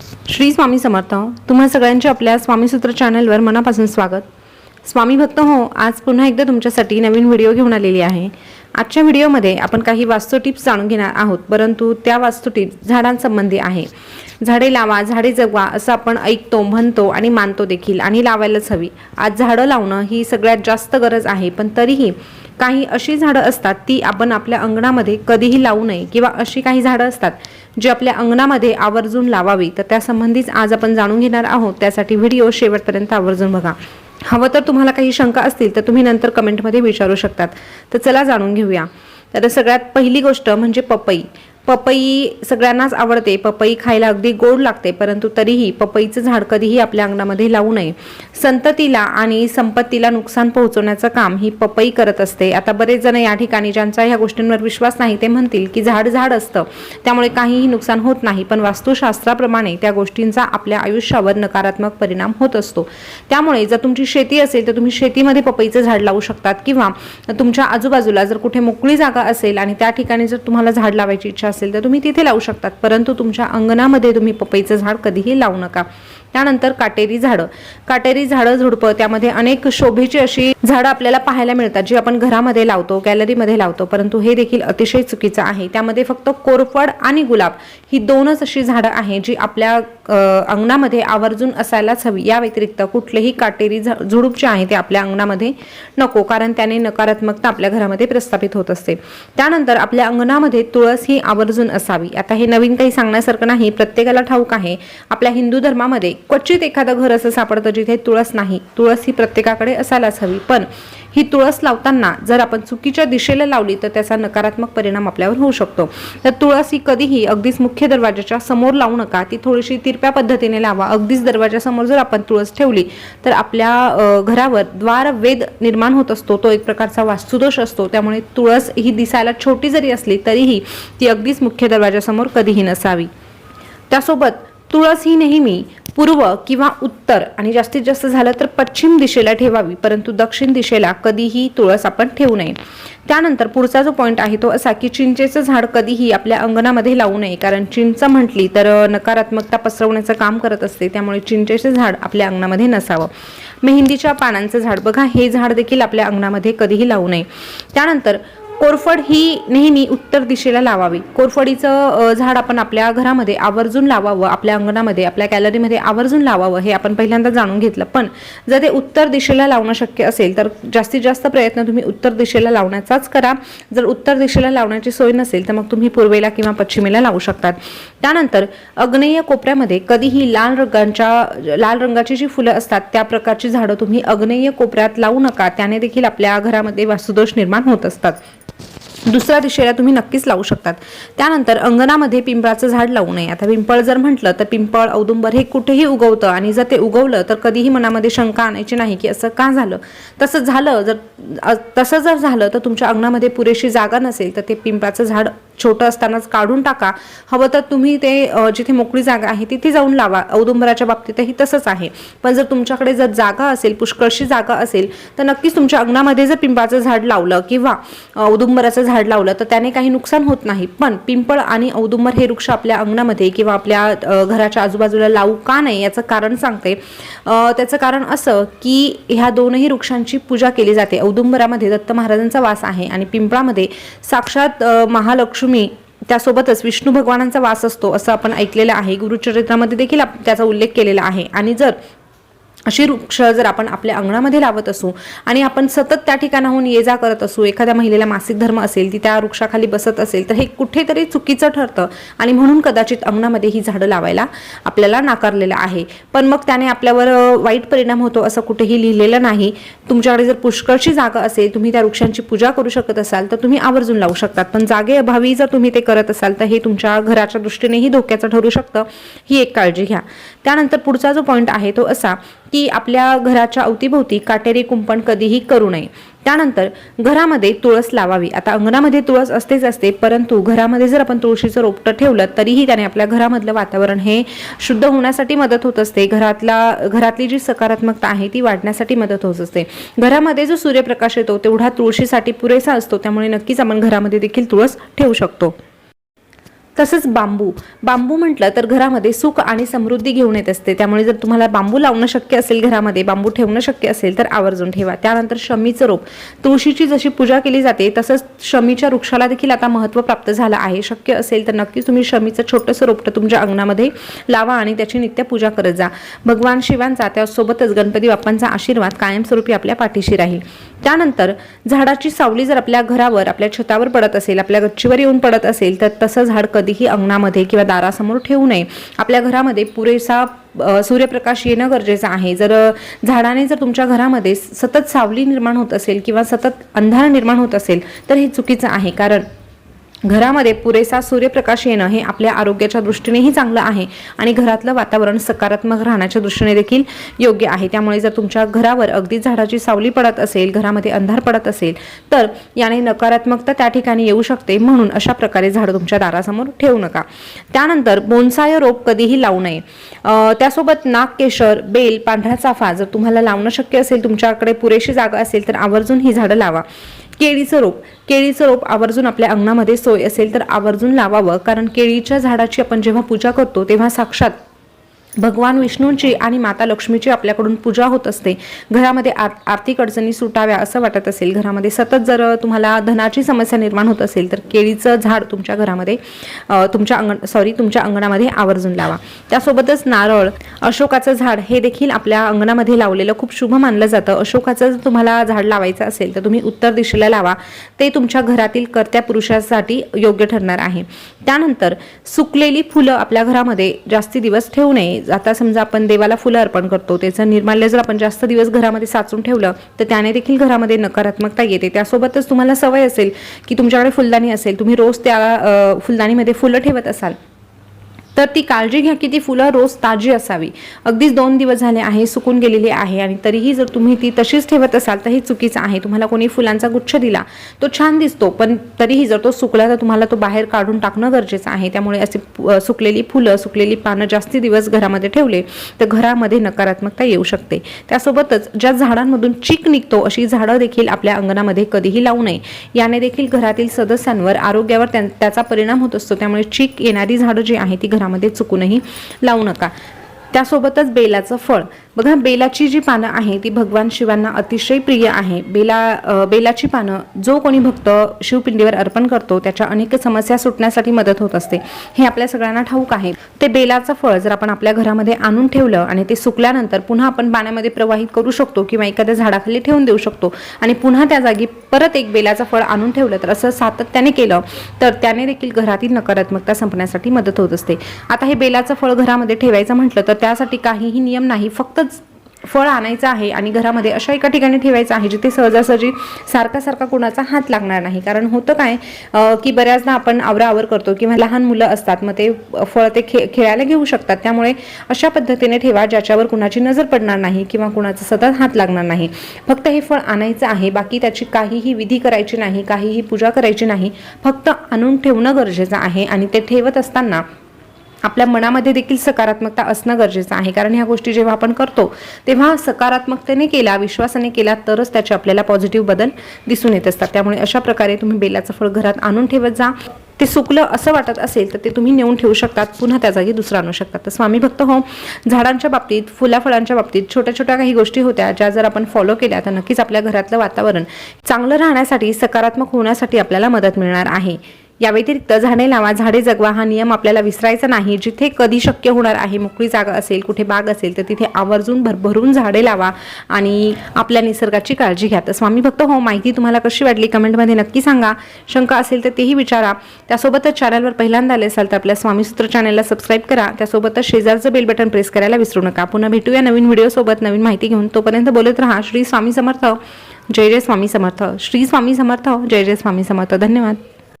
श्री स्वामी समर्थ तुम्हा सगळ्यांचे आपल्या स्वामीसूत्र चॅनलवर मनापासून स्वागत. स्वामी भक्त हो आज पुन्हा एकदा तुमच्यासाठी नवीन व्हिडिओ घेऊन आलेली आहे. आजच्या व्हिडिओमध्ये आपण काही वास्तू टिप्स जाणून घेणार आहोत परंतु त्या वास्तू टिप्स झाडांसंबंधी आहे. झाडे लावा झाडे जगवा असं आपण ऐकतो म्हणतो आणि मानतो देखील आणि लावायलाच हवी. आज झाडं लावणं ही सगळ्यात जास्त गरज आहे पण तरीही काही अशी झाडं असतात ती आपण आपल्या अंगणामध्ये कधीही लावू नये किंवा अशी काही झाडं असतात जी आपल्या अंगणामध्ये आवर्जून लावावी तर त्यासंबंधीच आज आपण जाणून घेणार आहोत. त्यासाठी व्हिडिओ शेवटपर्यंत आवर्जून बघा. हवं तर तुम्हाला काही शंका असतील तर तुम्ही नंतर कमेंटमध्ये विचारू शकतात. तर चला जाणून घेऊया. तर सगळ्यात पहिली गोष्ट म्हणजे पपई. पपई सगळ्यांनाच आवडते. पपई खायला अगदी गोड लागते परंतु तरीही पपईचं झाड कधीही आपल्या अंगणामध्ये लावू नये. संततीला आणि संपत्तीला नुकसान पोहोचवण्याचं काम ही पपई करत असते. आता बरेच जण या ठिकाणी ज्यांचा ह्या गोष्टींवर विश्वास नाही ते म्हणतील की झाड झाड असतं. त्यामुळे काहीही नुकसान होत नाही पण वास्तुशास्त्राप्रमाणे त्या गोष्टींचा आपल्या आयुष्यावर नकारात्मक परिणाम होत असतो. त्यामुळे जर तुमची शेती असेल तर तुम्ही शेतीमध्ये पपईचं झाड लावू शकतात किंवा तुमच्या आजूबाजूला जर कुठे मोकळी जागा असेल आणि त्या ठिकाणी जर तुम्हाला झाड लावायची इच्छा असेल तर तुम्ही तिथे लावू शकतात. परंतु तुमच्या अंगणामध्ये तुम्ही पपईचं झाड कधीही लावू नका. त्यानंतर काटेरी झाडं. काटेरी झाडं झुडपं त्यामध्ये अनेक शोभेची अशी झाडं आपल्याला पाहायला मिळतात जी आपण घरामध्ये लावतो गॅलरीमध्ये लावतो. परंतु हे देखील अतिशय चुकीचं आहे. त्यामध्ये फक्त कोरफड आणि गुलाब ही दोनच अशी झाडं आहेत जी आपल्या अंगणामध्ये आवर्जून असायलाच हवी. या व्यतिरिक्त कुठलेही काटेरी झा- झुडूप जे आहे ते आपल्या अंगणामध्ये नको कारण त्याने नकारात्मकता आपल्या घरामध्ये प्रस्थापित होत असते. त्यानंतर आपल्या अंगणामध्ये तुळस ही आवर्जून असावी. आता हे नवीन काही सांगण्यासारखं नाही. प्रत्येकाला ठाऊक आहे आपल्या हिंदू धर्मामध्ये क्वचित एखादं घर असं सापडतं जिथे तुळस नाही. तुळस ही प्रत्येकाकडे असायलाच हवी. पण ही तुळस लावताना जर आपण चुकीच्या दिशेला लावली तर त्याचा नकारात्मक परिणाम आपल्यावर होऊ शकतो. तर तुळस ही कधीही अगदीच मुख्य दरवाजाच्या समोर लावू नका. ती थोडीशी तिरप्या पद्धतीने लावा. अगदीच दरवाजासमोर जर आपण तुळस ठेवली तर आपल्या घरावर द्वार वेद निर्माण होत असतो. तो एक प्रकारचा वास्तुदोष असतो. त्यामुळे तुळस ही दिसायला छोटी जरी असली तरीही ती अगदीच मुख्य दरवाजासमोर कधीही नसावी. त्यासोबत तुळस ही नेहमी पूर्व किंवा उत्तर आणि जास्तीत जास्त झालं तर पश्चिम दिशेला ठेवावी परंतु दक्षिण दिशेला कधीही तुळस आपण ठेवू नये. त्यानंतर पुढचा जो पॉईंट आहे तो असा की चिंचेचं झाड कधीही आपल्या अंगणामध्ये लावू नये कारण चिंच म्हटली तर नकारात्मकता पसरवण्याचं काम करत असते त्यामुळे चिंचेचं झाड आपल्या अंगणामध्ये नसावं. मेहंदीच्या पानांचं झाड बघा हे झाड देखील आपल्या अंगणामध्ये कधीही लावू नये. त्यानंतर कोरफड ही नेहमी उत्तर दिशेला लावावी. कोरफडीचं झाड आपण आपल्या घरामध्ये आवर्जून लावावं आपल्या अंगणामध्ये आपल्या गॅलरीमध्ये आवर्जून लावावं हे आपण पहिल्यांदा जाणून घेतलं. पण जर ते उत्तर दिशेला लावणं शक्य असेल तर जास्तीत जास्त प्रयत्न तुम्ही उत्तर दिशेला लावण्याचाच करा. जर उत्तर दिशेला लावण्याची सोय नसेल तर मग तुम्ही पूर्वेला किंवा पश्चिमेला लावू शकतात. त्यानंतर अग्नेय कोपऱ्यामध्ये कधीही लाल रंगांच्या लाल रंगाची जी फुलं असतात त्या प्रकारची झाडं तुम्ही अग्नेय कोपऱ्यात लावू नका. त्याने देखील आपल्या घरामध्ये वास्तुदोष निर्माण होत असतात. दुसऱ्या दिशेला तुम्ही नक्कीच लावू शकतात. त्यानंतर अंगणामध्ये पिंपळाचं झाड लावू नये. आता पिंपळ जर म्हटलं तर पिंपळ औदुंबर हे कुठेही उगवतं आणि जर ते उगवलं तर कधीही मनामध्ये शंका आणायची नाही की असं का झालं? तसं झालं जर तसं जर झालं तर तुमच्या अंगणामध्ये पुरेशी जागा नसेल तर ते पिंपळाचं झाड छोटं असतानाच काढून टाका. हवं तर तुम्ही ते जिथे मोकळी जागा आहे तिथे जाऊन लावा. औदुंबराच्या बाबतीतही तसंच आहे. पण जर तुमच्याकडे जर जागा असेल पुष्कळशी जागा असेल तर नक्कीच तुमच्या अंगणामध्ये जर पिंपळाचं झाड लावलं किंवा औदुंबराचं झाड लावलं तर त्याने काही नुकसान होत नाही. पण पिंपळ आणि औदुंबर हे वृक्ष आपल्या अंगणामध्ये किंवा आपल्या घराच्या आजूबाजूला लावू का नाही याचं कारण सांगते. त्याचं कारण असं की ह्या दोनही वृक्षांची पूजा केली जाते. औदुंबरामध्ये दत्त महाराजांचा वास आहे आणि पिंपळामध्ये साक्षात महालक्ष्मी त्यासोबतच विष्णू भगवानांचा वास असतो असं आपण ऐकलेलं आहे. गुरुचरित्रामध्ये देखील त्याचा उल्लेख केलेला आहे. आणि जर अशी वृक्ष जर आपण आपल्या अंगणामध्ये लावत असू आणि आपण सतत त्या ठिकाणाहून ये जा करत असू एखाद्या महिलेला मासिक धर्म असेल ती त्या वृक्षाखाली बसत असेल तर हे कुठेतरी चुकीचं ठरतं आणि म्हणून कदाचित अंगणामध्ये ही झाडं लावायला आपल्याला नाकारलेलं आहे. पण मग त्याने आपल्यावर वाईट परिणाम होतो असं कुठेही लिहिलेलं नाही. तुमच्याकडे जर पुष्कळची जागा असेल तुम्ही त्या वृक्षांची पूजा करू शकत असाल तर तुम्ही आवर्जून लावू शकतात. पण जागेअभावी जर तुम्ही ते करत असाल तर हे तुमच्या घराच्या दृष्टीनेही धोक्याचं ठरू शकतं. ही एक काळजी घ्या. त्यानंतर पुढचा जो पॉईंट आहे तो असा की आपल्या घराच्या अवतीभोवती काटेरी कुंपण कधीही करू नये. त्यानंतर घरामध्ये तुळस लावावी. आता अंगणामध्ये तुळस असतेच असते परंतु घरामध्ये जर आपण तुळशीचं रोपटं ठेवलं तरीही त्याने आपल्या घरामधलं वातावरण हे शुद्ध होण्यासाठी मदत होत असते. घरातला घरातली जी सकारात्मकता आहे ती वाढण्यासाठी मदत होत असते. घरामध्ये जो सूर्यप्रकाश येतो तेवढा तुळशीसाठी पुरेसा असतो. त्यामुळे नक्कीच आपण घरामध्ये देखील तुळस ठेवू शकतो. तसंच बांबू. बांबू म्हटलं तर घरामध्ये सुख आणि समृद्धी घेऊन येत असते. त्यामुळे जर तुम्हाला बांबू लावणं शक्य असेल घरामध्ये बांबू ठेवणं शक्य असेल तर आवर्जून ठेवा. त्यानंतर शमीचं रोप. तुळशीची जशी पूजा केली जाते तसंच शमीच्या वृक्षाला देखील आता महत्त्व प्राप्त झालं आहे. शक्य असेल तर नक्कीच तुम्ही शमीचं छोटंसं रोपटं तुमच्या अंगणामध्ये लावा आणि त्याची नित्य पूजा करत जा. भगवान शिवांचा त्यासोबतच गणपती बाप्पांचा आशीर्वाद कायमस्वरूपी आपल्या पाठीशी राहील. त्यानंतर झाडाची सावली जर आपल्या घरावर आपल्या छतावर पडत असेल आपल्या गच्चीवर येऊन पडत असेल तर तसं झाड कधी कधीही अंगणामध्ये किंवा दारासमोर ठेवू नये. आपल्या घरामध्ये पुरेसा सूर्यप्रकाश येणं गरजेचं आहे. जर झाडाने जर तुमच्या घरामध्ये सतत सावली निर्माण होत असेल किंवा सतत अंधार निर्माण होत असेल तर हे चुकीचं आहे. कारण घरामध्ये पुरेसा सूर्यप्रकाश येणं हे आपल्या आरोग्याच्या दृष्टीनेही चांगलं आहे आणि घरातलं वातावरण सकारात्मक राहण्याच्या दृष्टीने देखील योग्य आहे. त्यामुळे जर तुमच्या घरावर अगदी झाडाची सावली पडत असेल घरामध्ये अंधार पडत असेल तर याने नकारात्मकता त्या ठिकाणी येऊ शकते म्हणून अशा प्रकारे झाडं तुमच्या दारासमोर ठेवू नका. त्यानंतर बोनसाय रोप कधीही लावू नये. त्यासोबत नाग केशर बेल पांढरा चाफा जर तुम्हाला लावणं शक्य असेल तुमच्याकडे पुरेशी जागा असेल तर आवर्जून ही झाडं लावा. केळीचं रोप. केळीचं रोप आवर्जून आपल्या अंगणामध्ये सोय असेल तर आवर्जून लावावं कारण केळीच्या झाडाची आपण जेव्हा पूजा करतो तेव्हा साक्षात भगवान विष्णूंची आणि माता लक्ष्मीची आपल्याकडून पूजा होत असते. घरामध्ये आर आर्थिक अडचणी सुटाव्या असं वाटत असेल. घरामध्ये सतत जर तुम्हाला धनाची समस्या निर्माण होत असेल तर केळीचं झाड तुमच्या घरामध्ये तुमच्या अंगण सॉरी तुमच्या अंगणामध्ये आवर्जून लावा. त्यासोबतच नारळ अशोकाचं झाड हे देखील आपल्या अंगणामध्ये लावलेलं खूप शुभ मानलं जातं. अशोकाचं जर तुम्हाला झाड लावायचं असेल तर तुम्ही उत्तर दिशेला लावा. ते तुमच्या घरातील कर्त्या पुरुषासाठी योग्य ठरणार आहे. त्यानंतर सुकलेली फुलं आपल्या घरामध्ये जास्ती दिवस ठेवू नये. आता समजा आपण देवाला फुलं अर्पण करतो त्याचं निर्माल्य जर आपण जास्त दिवस घरामध्ये साचून ठेवलं तर त्याने देखील घरामध्ये नकारात्मकता येते. त्यासोबतच तुम्हाला सवय असेल की तुमच्याकडे फुलदाणी असेल तुम्ही रोज त्या फुलदाणीमध्ये फुलं ठेवत असाल. तर ती काळजी घ्या की ती फुलं रोज ताजी असावी. अगदीच दोन दिवस झाले आहे सुकून गेलेली आहे आणि तरीही जर तुम्ही ती तशीच ठेवत असाल तर ही चुकीचं आहे. तुम्हाला कोणी फुलांचा गुच्छ दिला तो छान दिसतो पण तरीही जर तो सुकला तर तुम्हाला तो बाहेर काढून टाकणं गरजेचं आहे. त्यामुळे असे सुकलेली फुलं सुकलेली पानं जास्ती दिवस घरामध्ये ठेवले तर घरामध्ये नकारात्मकता येऊ शकते. त्यासोबतच ज्या झाडांमधून चीक निघतो अशी झाडं देखील आपल्या अंगणामध्ये कधीही लावू नये. याने देखील घरातील सदस्यांवर आरोग्यावर त्याचा परिणाम होत असतो. त्यामुळे चीक येणारी झाडं जी आहे ती घरामध्ये चुकूनही लावू नका. त्यासोबतच बेलाचं फळ. बघा बेलाची जी पानं आहे ती भगवान शिवांना अतिशय प्रिय आहे. बेला बेलाची पानं जो कोणी भक्त शिवपिंडीवर अर्पण करतो त्याच्या अनेक समस्या सुटण्यासाठी मदत होत असते. हे आपल्या सगळ्यांना ठाऊक आहे. ते बेलाचं फळ जर आपण आपल्या घरामध्ये आणून ठेवलं आणि ते सुकल्यानंतर पुन्हा आपण पाण्यामध्ये प्रवाहित करू शकतो किंवा एखाद्या झाडाखाली ठेवून देऊ शकतो आणि पुन्हा त्या जागी परत एक बेलाचं फळ आणून ठेवलं तर असं सातत्याने केलं तर त्याने देखील घरातील नकारात्मकता संपण्यासाठी मदत होत असते. आता हे बेलाचं फळ घरामध्ये ठेवायचं म्हटलं तर त्यासाठी काहीही नियम नाही फक्त फळ आणायचं आहे आणि घरामध्ये अशा एका ठिकाणी ठेवायचं आहे जिथे सहजासहजी सारखा सारखा कोणाचा हात लागणार नाही. कारण होतं काय की बऱ्याचदा आपण आवराआवर करतो किंवा लहान मुलं असतात मग ते फळ ते खे खेळायला घेऊ शकतात. त्यामुळे अशा पद्धतीने ठेवा ज्याच्यावर कुणाची नजर पडणार नाही किंवा कुणाचा सतत हात लागणार नाही. फक्त हे फळ आणायचं आहे बाकी त्याची काहीही विधी करायची नाही काहीही पूजा करायची नाही. फक्त आणून ठेवणं गरजेचं आहे आणि ते ठेवत असताना आपल्या मनामध्ये देखील सकारात्मकता असणं गरजेचं आहे. कारण ह्या गोष्टी जेव्हा आपण करतो तेव्हा सकारात्मकतेने केला विश्वासाने केला तरच त्याचे आपल्याला पॉझिटिव्ह बदल दिसून येत असतात. त्यामुळे अशा प्रकारे तुम्ही बेलाचं फळ घरात आणून ठेवत जा. ते सुकलं असं वाटत असेल तर ते तुम्ही नेऊन ठेवू शकतात. पुन्हा त्या जागी दुसरं आणू शकतात. तर स्वामी भक्त हो झाडांच्या बाबतीत फुला फळांच्या बाबतीत छोट्या छोट्या काही गोष्टी होत्या ज्या जर आपण फॉलो केल्या तर नक्कीच आपल्या घरातलं वातावरण चांगलं राहण्यासाठी सकारात्मक होण्यासाठी आपल्याला मदत मिळणार आहे. या व्यतिरिक्त झाडे लावा झाडे जगवा हा नियम आपल्याला विसरायचा नाही. जिथे कधी शक्य होणार आहे मोकळी जागा असेल कुठे बाग असेल तर तिथे आवर्जून भरभरून झाडे लावा आणि आपल्या निसर्गाची काळजी घ्या. तर स्वामी भक्त हो माहिती तुम्हाला कशी वाटली कमेंटमध्ये नक्की सांगा. शंका असेल तर तेही विचारा. त्यासोबतच चॅनलवर पहिल्यांदा आले असाल तर आपल्या स्वामीसूत्र चॅनलला सबस्क्राईब करा. त्यासोबतच शेजारचं बेल बटन प्रेस करायला विसरू नका. पुन्हा भेटूया नवीन व्हिडिओसोबत नवीन माहिती घेऊन तोपर्यंत बोलत राहा. श्री स्वामी समर्थ. जय जय स्वामी समर्थ. श्री स्वामी समर्थ. जय जय स्वामी समर्थ. धन्यवाद.